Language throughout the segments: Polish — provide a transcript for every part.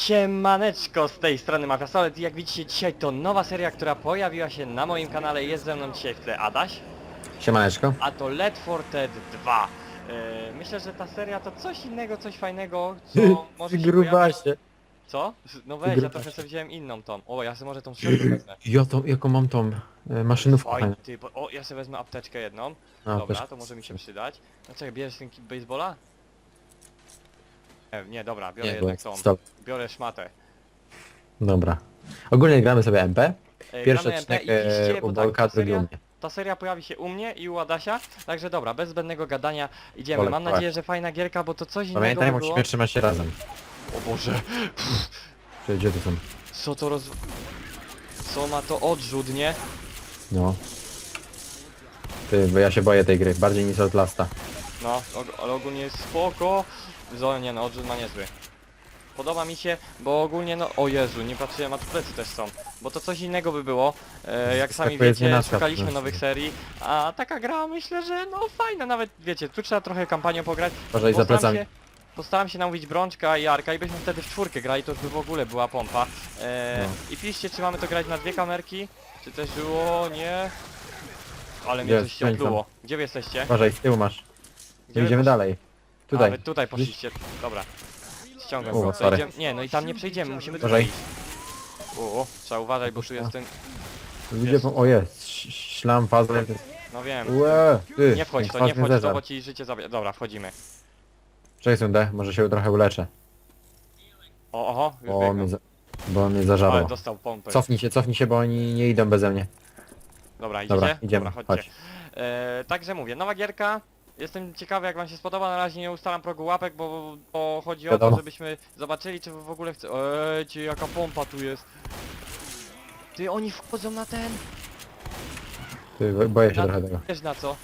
Siemaneczko, z tej strony Mafiasolet i jak widzicie dzisiaj to nowa seria, która pojawiła się na moim kanale, jest ze mną dzisiaj w tle Adaś, Siemaneczko. a to Let for Dead 2. E, myślę, że ta seria to coś innego, coś fajnego, co może się pojawić... Grubasie. Co? No weź, ja grubasie. trochę sobie wziąłem inną tą. O, ja sobie może tą środkę wezmę. Ja tą, jaką mam tą e, maszynówkę Oj, fajną. ty, bo, o, ja sobie wezmę apteczkę jedną. A, Dobra, też- to może mi się przydać. No czekaj, bierzesz ten kit baseballa? Nie, nie, dobra, biorę Nie, bo jednak tą. stop. Biorę szmatę. Dobra. Ogólnie gramy sobie MP. E, Pierwszy gramy MP odcinek i e, bo u tak, Bolka, ta drugi u seria- mnie. Ta seria pojawi się u mnie i u Adasia, także dobra, bez zbędnego gadania idziemy. Bolek, Mam nadzieję, że fajna gierka, bo to coś innego Pamiętaj, by było. musimy trzymać się razem. O Boże, Czy gdzie to są? co to roz... Co ma to odrzut, nie? No. Ty, bo ja się boję tej gry, bardziej niż Outlasta. No, og- ale ogólnie jest spoko. Zo, nie no, odrzut ma niezły. Podoba mi się, bo ogólnie no, o Jezu, nie patrzyłem, a tu plecy też są. Bo to coś innego by było, e, jak sami z wiecie, szukaliśmy nowych serii, a taka gra myślę, że no fajna, nawet wiecie, tu trzeba trochę kampanią pograć. Uważaj za Postaram plecami. się, postaram się namówić Brączka i Arka i byśmy wtedy w czwórkę grali, to już by w ogóle była pompa. E, No. I piszcie, czy mamy to grać na dwie kamerki, czy też było, nie... Ale mnie Jest, coś opluło. Gdzie wy jesteście? Uważaj, z tyłu masz. Gdzie Idziemy dalej. A, Tutaj. wy tutaj poszliście. Dobra. Ściągam go. Sorry. idziemy... Nie, no i tam nie przejdziemy, musimy Uważaj. tutaj iść. O, trzeba uważać, bo tu jest ten... Ludzie po... O jest, ś- ślam, fazę. No wiem. Łe, ty. Nie wchodź w to, nie wchodź w to, bo ci życie. Dobra, wchodzimy. Cześć Sundę, może się trochę uleczę. O, oho, już Bo mnie, za... bo on mnie Ale dostał pompę. Cofnij się, cofnij się, bo oni nie idą beze mnie. Dobra, idziecie? Dobra, idziemy, Dobra, chodźcie. chodź. E, także mówię, nowa gierka. Jestem ciekawy jak wam się spodoba, na razie nie ustalam progu łapek, bo, bo chodzi o to, Wiadomo. żebyśmy zobaczyli czy wy w ogóle chce... Eee, ci, jaka pompa tu jest. Ty, oni wchodzą na ten... Ty, bo- boję się trochę tego. Wiesz na co?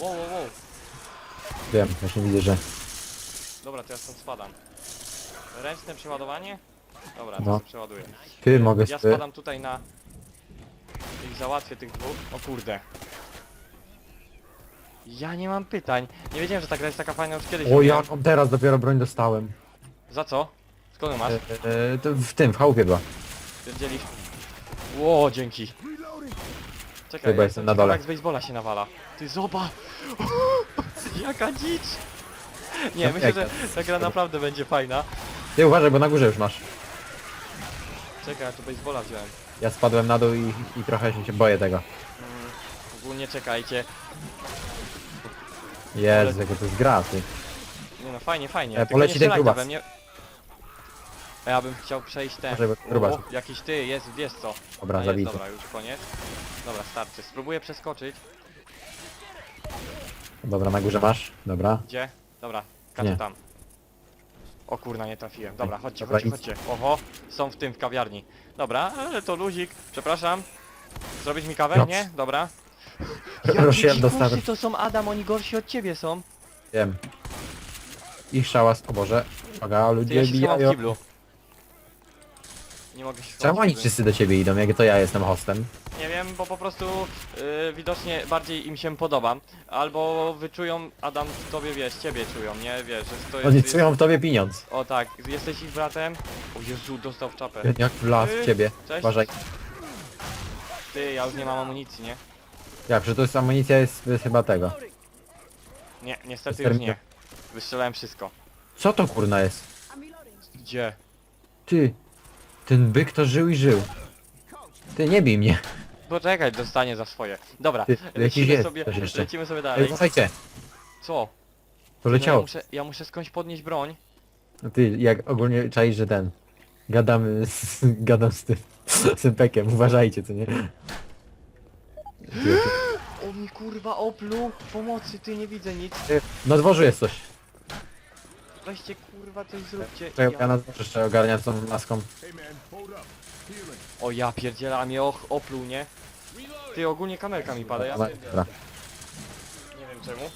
Wow, wow, wow. Wiem, właśnie widzę, że... Dobra, to ja stąd spadam. Ręczne przeładowanie? Dobra, to No. sobie przeładuję. Ty, mogę Ja spadam tutaj na... Ich załatwię tych dwóch. O kurde. Ja nie mam pytań. Nie wiedziałem, że ta gra jest taka fajna już kiedyś. O, jaką teraz dopiero broń dostałem. Za co? Skąd ją masz? E, e, to w tym, w chałupie była. Pierdzielisz. Ło, dzięki. Czekaj, Chyba ja jestem na dole. jak z baseballa się nawala. Ty zobacz! Jaka dzicz! Nie, myślę, że ta gra naprawdę będzie fajna. Ty uważaj, bo na górze już masz. Czekaj, ja tu baseballa wziąłem. Ja spadłem na dół i, i trochę się boję tego. Mm, ogólnie czekajcie. Jezu, jaka to jest gra, ty. Nie no, fajnie, fajnie. E, Tylko poleci nie ten strzelajcie grubas. we mnie. A Ja bym chciał przejść ten. Grubas. O, jakiś ty, jest, wiesz co. Dobra, A, jest, zabity. dobra, już koniec. Dobra, starczy. Spróbuję przeskoczyć. Dobra, na górze masz. Dobra. Gdzie? Dobra, kaczę Nie. tam. O kurna, nie trafiłem. Dobra, chodźcie, Dobra, chodźcie, idź. chodźcie. Oho, są w tym, w kawiarni. Dobra, ale to luzik. Przepraszam. Zrobić mi kawę? No. Nie? Dobra. Jakie dostałem. dzikusy to są Adam, oni gorsi od ciebie są. Wiem. Ich szałas, o Boże. Uwaga, Ty, ludzie ja się schowam w bijają. kiblu. Nie mogę się schować Czemu w oni kiblu. wszyscy do ciebie idą, jak to ja jestem hostem? Nie wiem, bo po prostu y, widocznie bardziej im się podobam. Albo wyczują, Adam, tobie wiesz, ciebie czują, nie? Wiesz, że to jest... Oni jest czują w tobie pieniądz. o tak, jesteś ich bratem. O Jezu, dostał w czapę. Jak wlazł w ciebie. Cześć. Uważaj. Ty, ja już nie mam amunicji, nie? Jak, że to jest amunicja jest, jest chyba tego. Nie, niestety już nie. Wystrzelałem wszystko. Co to kurna jest? Gdzie? Ty. Ten byk to żył i żył. Ty, nie bij mnie. Poczekaj, dostanie za swoje. Dobra, Ty, jakiś lecimy jest sobie, jeszcze. lecimy sobie Ej, dalej. słuchajcie, Co? to ja, muszę, ja muszę skądś podnieść broń. No Ty, jak ogólnie czaisz, że ten... Gadamy z... gadam z tym... z tym pekiem, uważajcie, co nie? O mi kurwa oplu! Pomocy, ty nie widzę nic. Na dworzu jest coś. Weźcie kurwa coś zróbcie. Ja- na dworzu jeszcze ogarniam tą maską. O ja pierdziela, a mnie och, opluł, nie? Ty ogólnie kamerka mi pada, ja Dobra. nie wiem czemu.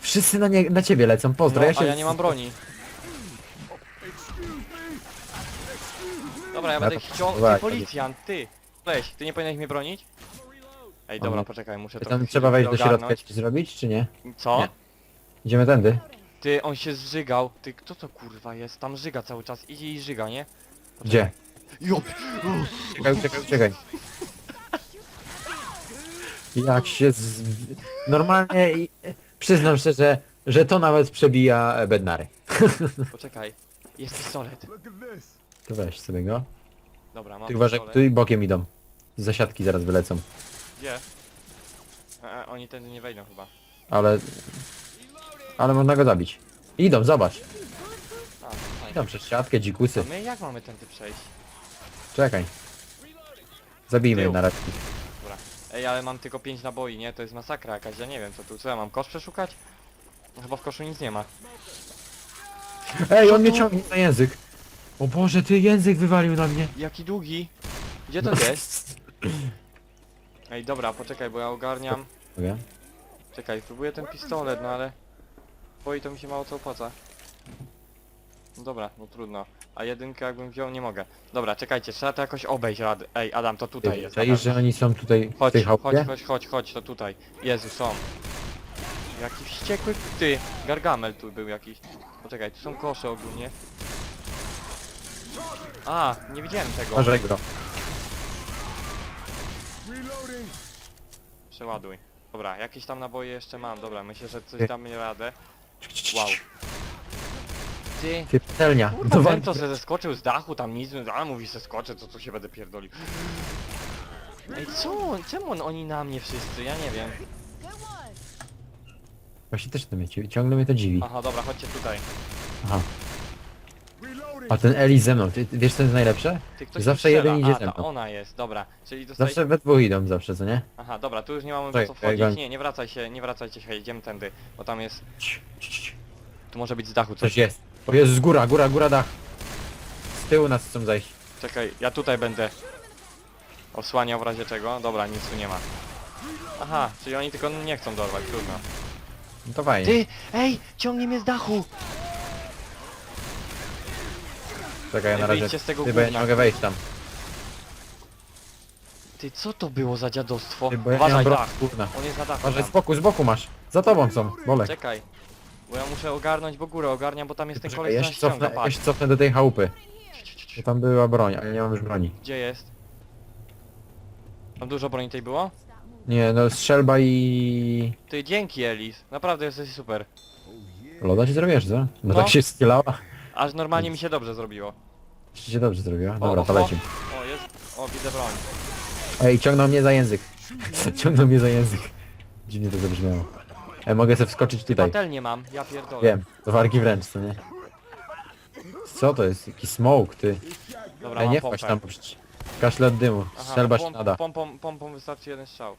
Wszyscy na, nie, na ciebie lecą, pozdro, No, ja się... a ja nie mam broni. Dobra, ja będę to chciał... Ty policjant, ty! Weź, ty nie powinieneś mnie bronić? Ej, dobra, nie. poczekaj, muszę Tam trochę trzeba wejść do środka ogarnąć. zrobić, czy nie? Co? Nie. Idziemy tędy. Ty, on się zżygał. Ty, kto to kurwa jest? Tam żyga cały czas. Idzie i żyga, nie? Gdzie? Jop! Czekaj, czekaj, czekaj. Jak się z... Normalnie i- przyznam szczerze, że to nawet przebija e, bednary. Poczekaj. Jest pistolet. To weź sobie go. Dobra, mam Ty uważaj, pistolet. tu i bokiem idą. Z zasiadki zaraz wylecą. Gdzie? E, e, oni tędy nie wejdą chyba. Ale... Ale można go zabić. Idą, zobacz. A, fajnie. Idą przez siatkę, dzikusy. A my jak mamy tędy przejść? Czekaj. Zabijmy je na razie. Ej, ale mam tylko 5 naboi, nie? To jest masakra jakaś, ja nie wiem co tu. Co ja mam, kosz przeszukać? No Chyba w koszu nic nie ma. Ej, on mnie ciągnie na język. O Boże, ty język wywalił na mnie. Jaki długi? Gdzie to jest? Ej, dobra, poczekaj, bo ja ogarniam. Mogę? Czekaj, próbuję ten pistolet, no ale... Boi to mi się mało co opłaca. No dobra, no trudno. A jedynkę jakbym wziął, nie mogę. Dobra, czekajcie, trzeba to jakoś obejść rady. Ej, Adam, to tutaj jest. Czaisz, że oni są tutaj w Chodź, tej chodź, chałupie? chodź, chodź, chodź, to tutaj. Jezu, są. Jaki wściekły ty. Gargamel tu był jakiś. Poczekaj, tu są kosze ogólnie. A, nie widziałem tego. Uważaj go. Przeładuj. Dobra, jakieś tam naboje jeszcze mam. Dobra, myślę, że coś damy radę. Wow. Ty. Ty patelnia. Kurwa, No ten to se zeskoczył z dachu, tam nic, a mówi se skoczę, to co się będę pierdolił. Ej, co? Czemu on- oni na mnie wszyscy? Ja nie wiem. Właśnie też to mnie ci- ciągle mnie to dziwi. Aha, dobra, chodźcie tutaj. Aha. A ten Eli ze mną, ty, wiesz co jest najlepsze? Ty ktoś Zawsze jeden idzie A, ze ta mną. ona jest, dobra. Czyli. Zawsze we dwóch idą zawsze, co nie? Aha, dobra, tu już nie mamy po co czekaj, wchodzić. goń. Nie, nie wracaj się, nie wracajcie się, idziemy tędy. Bo tam jest... Cii, cii, cii. Tu może być z dachu Coś coś. jest. O Jezus, góra, góra, góra, dach. Z tyłu nas chcą zajść. Czekaj, ja tutaj będę osłaniał w razie czego. Dobra, nic tu nie ma. Aha, czyli oni tylko nie chcą dorwać, trudno. No to fajnie. Ty! Ej! Ciągnie mnie z dachu! Czekaj, ja na razie... wyjdźcie z tego Ty, bo ja nie gówna. mogę wejść tam. Ty, co to było za dziadostwo? Ty, bo ja nie mam Uważaj, broni, dach! kurna. On jest na dachu Uważaj, tam. z boku, z boku masz. Za tobą są, Bolek. Czekaj. Bo ja muszę ogarnąć, bo górę ogarniam, bo tam jest ten Poczekaj, koleś, ja co się nas ściąga, cofnę, ja patrz. się cofnę do tej chałupy. Bo tam była broń, ale nie mam już broni. Gdzie jest? Tam dużo broni tej było? Nie, no strzelba i... Ty, dzięki Elis. Naprawdę jesteś super. Loda ci zrobisz, co? No, No. tak się skilała. Aż normalnie mi się dobrze zrobiło. Czy się dobrze zrobiła? O, Dobra, to o. lecimy. O, jest. O, widzę broń. Ej, ciągną mnie za język. ciągną mnie za język. Dziwnie to zabrzmiało. Ej, mogę sobie wskoczyć tutaj. patelnię mam, ja pierdolę. Wiem, to warki wręcz, co nie? Co to jest? Jaki smoke, ty? Dobra, Ej, mam nie pompę. tam, bo przecież kaszle od dymu. Aha, Strzelba się pom- nada. Pompą, pompą wystarczy jeden strzał.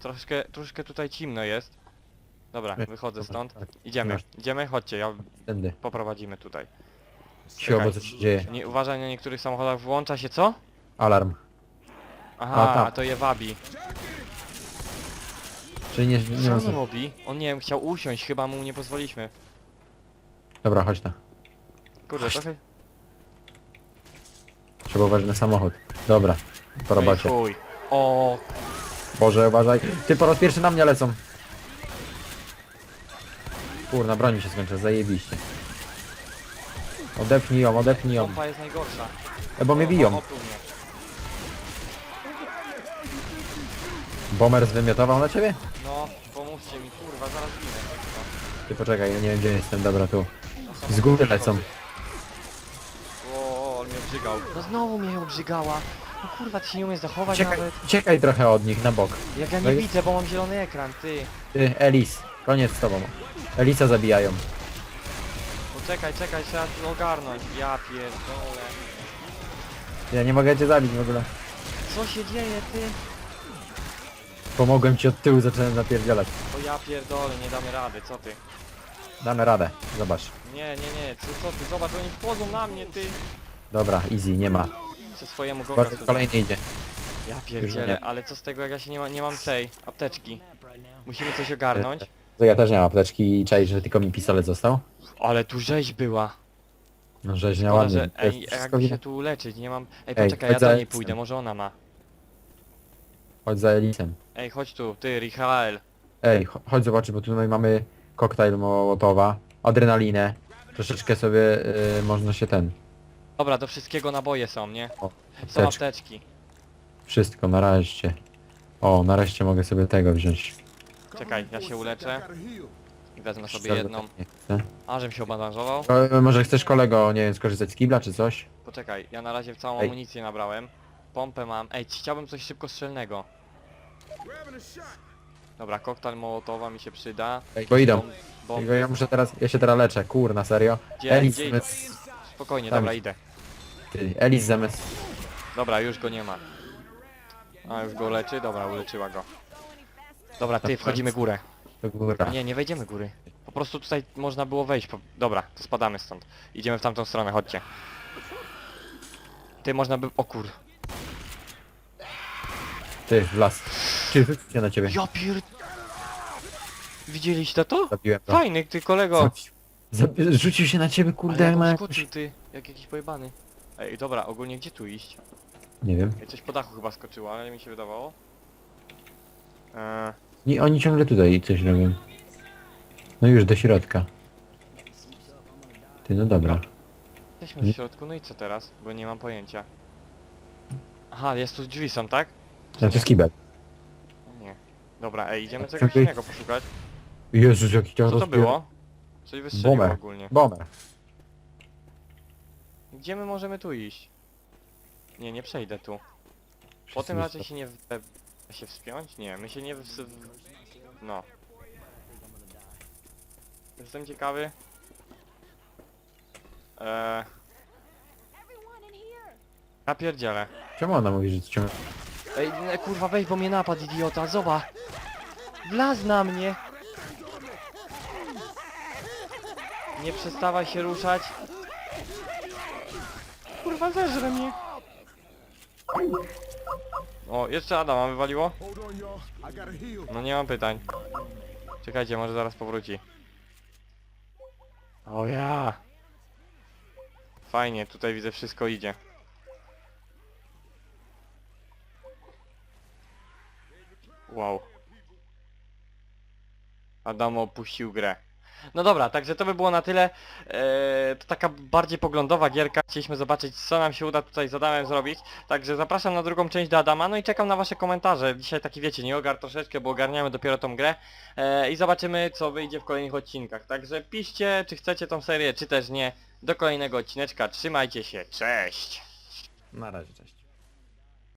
Troszkę, troszkę tutaj cimno jest. Dobra, wychodzę stąd. tak. Idziemy, Masz. idziemy, chodźcie, ja Tędy. poprowadzimy tutaj. Siło, bo co się dzieje? Nie, uważaj na niektórych samochodach, włącza się co? Alarm. Aha, to je wabi. Czyli nie, nie Co ma on robi? On nie wiem, chciał usiąść, chyba mu nie pozwoliliśmy. Dobra, chodź tam. Kurde, trochę... Trzeba uważać na samochód. Dobra, po No robocie. chuj. O, Boże, uważaj. Ty po raz pierwszy na mnie lecą. Kurna, broń mi się skończyła, zajebiście. Odepnij ją, odepnij ją. pompa jest najgorsza. E, bo mnie biją. opluł mnie. Bomber zwymiotował na ciebie? No, pomóżcie mi, kurwa, zaraz ginę. Ty poczekaj, ja nie wiem gdzie jestem, dobra tu. Z góry lecą. O, on mnie obrzygał. No znowu mnie obrzygała. No kurwa, ty się nie umiesz zachować Uciekaj, nawet. uciekaj trochę od nich na bok. Jak ja No nie i- widzę, bo mam zielony ekran, ty. Ty, Elis, koniec z tobą. Elisa zabijają. Poczekaj, czekaj, trzeba tu ogarnąć. Ja pierdolę. Ja nie mogę cię zabić w ogóle. Co się dzieje, ty? Pomogłem ci od tyłu, zacząłem napierdzielać. O ja pierdolę, nie damy rady, co ty? Damy radę, zobacz. Nie, nie, nie, co, co ty? Zobacz, oni wchodzą na mnie, ty. Dobra, easy, nie ma. Ze swojemu goga Bardzo kolejny idzie. Ja nie. pierdzielę, ale co z tego, jak ja się nie, ma, nie mam tej apteczki? Musimy coś ogarnąć. To ja też nie mam apteczki i czaj, że tylko mi pistolet został. Ale tu rzeź była. No rzeźnia Szkoda, ładnie. że, To jest ej, wszystko jakby się widać. tu leczyć, nie mam... Ej, poczekaj, ja za do niej Elisem. pójdę, może ona ma. Chodź za Elisem. Ej, chodź tu, ty, Richael. Ej, cho- chodź zobaczyć, bo tutaj mamy koktajl mołotowa, adrenalinę. Troszeczkę sobie y, można się ten... Dobra, do wszystkiego naboje są, nie? O, Są apteczki. apteczki. Wszystko, nareszcie. O, nareszcie mogę sobie tego wziąć. Czekaj, ja się uleczę i wezmę sobie jedną. nie chcę. A, żebym się obandażował? O, może chcesz kolego, nie wiem, skorzystać z kibla czy coś? Poczekaj, ja na razie całą Ej. amunicję nabrałem. Pompę mam. Ej, chciałbym coś szybko strzelnego. Dobra, koktajl mołotowa mi się przyda. Ej, bo idą. Bom-. Tylko ja muszę teraz, ja się teraz leczę, kurna, serio. Gdzie, Elis gdzie zamiast... Spokojnie, Tam dobra, idę. Ty, Elis zamiast... Dobra, już go nie ma. A, już go leczy? Dobra, uleczyła go. Dobra, ty, wchodzimy górę. Do góra. Nie, nie wejdziemy góry. Po prostu tutaj można było wejść. Po... Dobra, to spadamy stąd. Idziemy w tamtą stronę, chodźcie. Ty, można by... O kur... Ty, w las. Czy na ciebie. Ja pier... Widzieliście to? Zabiłem go. Fajny, ty kolego. Zabił. Zabi- Rzucił się na ciebie, kurde, Ale jak ma on skoczył, ty, jak jakiś pojebany. Ej, dobra, ogólnie gdzie tu iść? Nie wiem. Ej, coś po dachu chyba skoczyło, ale mi się wydawało. Eee, Nie, oni ciągle tutaj coś robią. No już do środka. Ty, no dobra. jesteśmy w środku, no i co teraz? Bo nie mam pojęcia. Aha, jest tu drzwi są, tak? Znaczy skibel. Nie. Dobra, ej, idziemy czegoś innego poszukać. Jezus, jaki cię Co to rozpier- było? Coś wystrzeliło Bomber. ogólnie. Bomber. Gdzie my możemy tu iść? Nie, nie przejdę tu. Wszyscy Potem raczej się nie... w- e, się wspiąć? Nie, my się nie... Ws... No. Jestem ciekawy. Eee... Ja pierdzielę. Czemu ona mówi, że to ciągle... Ej, nie, kurwa weź, bo mnie napadł idiota, zobacz! Wlazł na mnie! Nie przestawaj się ruszać. Kurwa zeżre mnie. O, jeszcze Adama wywaliło? No nie mam pytań. Czekajcie, może zaraz powróci. O ja! Fajnie, tutaj widzę wszystko idzie. Wow. Adam opuścił grę. No dobra, także to by było na tyle. Eee, to taka bardziej poglądowa gierka. Chcieliśmy zobaczyć co nam się uda tutaj z Adamem zrobić. Także zapraszam na drugą część do Adama, no i czekam na wasze komentarze. Dzisiaj taki wiecie, nie ogar troszeczkę, bo ogarniamy dopiero tą grę. Eee, I zobaczymy co wyjdzie w kolejnych odcinkach. Także piszcie, czy chcecie tą serię, czy też nie. Do kolejnego odcineczka. Trzymajcie się, cześć! Na razie, cześć.